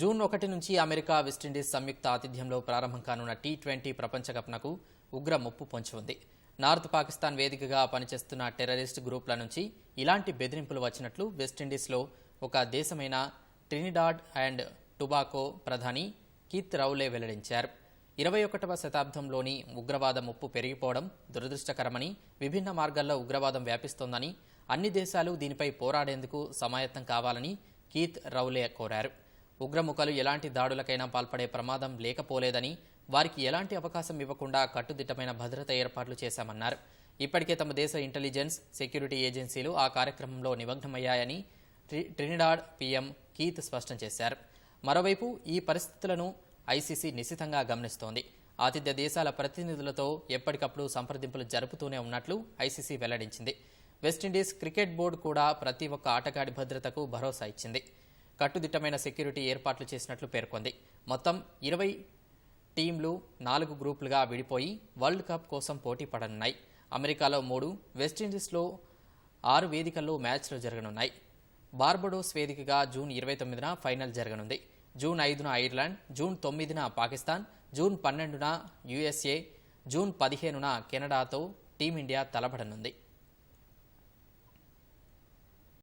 June ఒకటి నుంచి America West Indies సంయుక్త ఆతిథ్యంలో ప్రారంభం కానున్న టీ ట్వంటీ ప్రపంచ కప్నకు ఉగ్ర ముప్పు పొంచి ఉంది. నార్త్ పాకిస్తాన్ వేదికగా పనిచేస్తున్న టెర్రరిస్ట్ గ్రూప్ల నుంచి ఇలాంటి బెదిరింపులు వచ్చినట్లు వెస్టిండీస్లో ఒక దేశమైన ట్రినిడాడ్ అండ్ టుబాకో ప్రధాని కీత్ రౌలే వెల్లడించారు. ఇరవై ఒకటవ శతాబ్దంలోని ఉగ్రవాద ముప్పు పెరిగిపోవడం దురదృష్టకరమని విభిన్న మార్గాల్లో ఉగ్రవాదం వ్యాపిస్తోందని అన్ని దేశాలు దీనిపై పోరాడేందుకు సమాయత్తం కావాలని కీత్ రౌలే కోరారు. ఉగ్రముఖలు ఎలాంటి దాడులకైనా పాల్పడే ప్రమాదం లేకపోలేదని వారికి ఎలాంటి అవకాశం ఇవ్వకుండా కట్టుదిట్టమైన భద్రత ఏర్పాట్లు చేశామన్నారు. ఇప్పటికే తమ దేశ ఇంటెలిజెన్స్ సెక్యూరిటీ ఏజెన్సీలు ఆ కార్యక్రమంలో నిమగ్నమయ్యాయని ట్రినిడాడ్ పీఎం కీత్ స్పష్టం చేశారు. మరోవైపు ఈ పరిస్థితులను ఐసీసీ నిశితంగా గమనిస్తోంది. ఆతిథ్య దేశాల ప్రతినిధులతో ఎప్పటికప్పుడు సంప్రదింపులు జరుపుతూనే ఉన్నట్లు ఐసీసీ వెల్లడించింది. వెస్టిండీస్ క్రికెట్ బోర్డు కూడా ప్రతి ఒక్క ఆటగాడి భద్రతకు భరోసా ఇచ్చింది. కట్టుదిట్టమైన సెక్యూరిటీ ఏర్పాట్లు చేసినట్లు పేర్కొంది. మొత్తం ఇరవై టీంలు నాలుగు గ్రూపులుగా విడిపోయి వరల్డ్ కప్ కోసం పోటీ పడనున్నాయి. అమెరికాలో మూడు వెస్టిండీస్లో ఆరు వేదికల్లో మ్యాచ్లు జరగనున్నాయి. బార్బడోస్ వేదికగా జూన్ ఇరవై తొమ్మిదిన ఫైనల్ జరగనుంది. జూన్ ఐదున ఐర్లాండ్ జూన్ తొమ్మిదిన పాకిస్తాన్ జూన్ పన్నెండున యుఎస్ఏ జూన్ పదిహేనున కెనడాతో టీమిండియా తలపడనుంది.